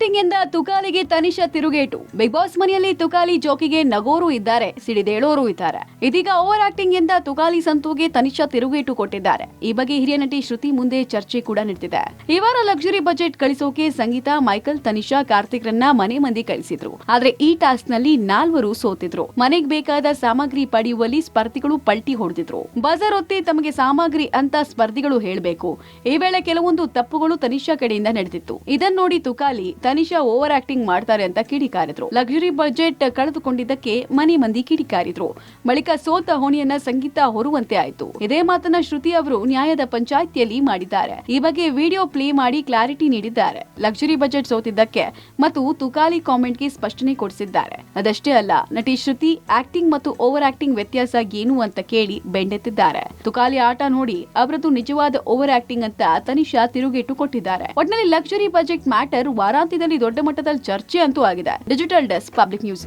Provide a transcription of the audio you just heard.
Acting ಇಂದ ತುಕಾಲಿಗೆ ತನಿಷಾ ತಿರುಗೇಟು. Big boss ಮನೆಯಲ್ಲಿ ತುಕಾಲಿ ಜೋಕಿಗೆ ನಗೋರು ಇದ್ದಾರೆ, ಸಿಡಿದೇಳೋರು ಇದ್ದಾರೆ. ಇದೀಗ ಓವರ್ ಆಕ್ಟಿಂಗ್ ಇಂದ ತುಕಾಲಿ ಸಂತೂಗೆ ತನಿಷಾ ತಿರುಗೇಟು ಕೊಟ್ಟಿದ್ದಾರೆ. ಈ ಬಗ್ಗೆ ಹಿರಿಯ ನಟಿ ಶ್ರುತಿ ಮುಂದೆ ಚರ್ಚೆ ಕೂಡ ನಡೆದಿದೆ. ಈ ವಾರ ಲಕ್ಸುರಿ ಬಜೆಟ್ ಕಳಿಸೋಕೆ ಸಂಗೀತ, ಮೈಕಲ್, ತನಿಷಾ, ಕಾರ್ತಿಕ್ ರನ್ನ ಮನೆ ಮಂದಿ ಕಳಿಸಿದ್ರು. ಆದ್ರೆ ಈ ಟಾಸ್ಕ್ನಲ್ಲಿ ನಾಲ್ವರು ಸೋತಿದ್ರು. ಮನೆಗೆ ಬೇಕಾದ ಸಾಮಗ್ರಿ ಪಡೆಯುವಲ್ಲಿ ಸ್ಪರ್ಧಿಗಳು ಪಲ್ಟಿ ಹೊಡೆದಿದ್ರು. ಬಜಾರ್ ಒತ್ತಿ ತಮಗೆ ಸಾಮಗ್ರಿ ಅಂತ ಸ್ಪರ್ಧಿಗಳು ಹೇಳಬೇಕು. ಈ ವೇಳೆ ಕೆಲವೊಂದು ತಪ್ಪುಗಳು ತನಿಷಾ ಕಡೆಯಿಂದ ನಡೆದಿತ್ತು. ಇದನ್ನ ನೋಡಿ ತುಕಾಲಿ ತನಿಷಾ ಓವರ್ ಆಕ್ಟಿಂಗ್ ಮಾಡ್ತಾರೆ ಅಂತ ಕಿಡಿಕಾರಿದ್ರು ಲಕ್ಸುರಿ ಬಜೆಟ್ ಕಳೆದುಕೊಂಡಿದ್ದಕ್ಕೆ ಮನೆ ಮಂದಿ ಕಿಡಿಕಾರಿದ್ರು ಬಳಿಕ ಸೋತ ಹೋಣಿಯನ್ನ ಸಂಗೀತ ಹೊರುವಂತೆ ಆಯ್ತು. ಇದೇ ಮಾತನ್ನ ಶ್ರುತಿ ಅವರು ನ್ಯಾಯದ ಪಂಚಾಯಿತಿಯಲ್ಲಿ ಮಾಡಿದ್ದಾರೆ. ಈ ಬಗ್ಗೆ ವಿಡಿಯೋ ಪ್ಲೇ ಮಾಡಿ ಕ್ಲಾರಿಟಿ ನೀಡಿದ್ದಾರೆ. ಲಕ್ಸುರಿ ಬಜೆಟ್ ಸೋತಿದ್ದಕ್ಕೆ ಮತ್ತು ತುಕಾಲಿ ಕಾಮೆಂಟ್ಗೆ ಸ್ಪಷ್ಟನೆ ಕೊಡಿಸಿದ್ದಾರೆ. ಅದಷ್ಟೇ ಅಲ್ಲ, ನಟಿ ಶ್ರುತಿ ಆಕ್ಟಿಂಗ್ ಮತ್ತು ಓವರ್ ಆಕ್ಟಿಂಗ್ ವ್ಯತ್ಯಾಸ ಏನು ಅಂತ ಕೇಳಿ ಬೆಂಡೆತ್ತಿದ್ದಾರೆ. ತುಕಾಲಿ ಆಟ ನೋಡಿ ಅವರದ್ದು ನಿಜವಾದ ಓವರ್ ಆಕ್ಟಿಂಗ್ ಅಂತ ತನಿಷಾ ತಿರುಗೇಟು ಕೊಟ್ಟಿದ್ದಾರೆ. ಒಟ್ಟಿನಲ್ಲಿ ಲಕ್ಸುರಿ ಬಜೆಟ್ ಮ್ಯಾಟರ್ ವಾರಾಂತ್ಯದಲ್ಲಿ ದೊಡ್ಡ ಮಟ್ಟದಲ್ಲಿ ಚರ್ಚೆ ಅಂತೂ ಆಗಿದೆ. Digital desk public news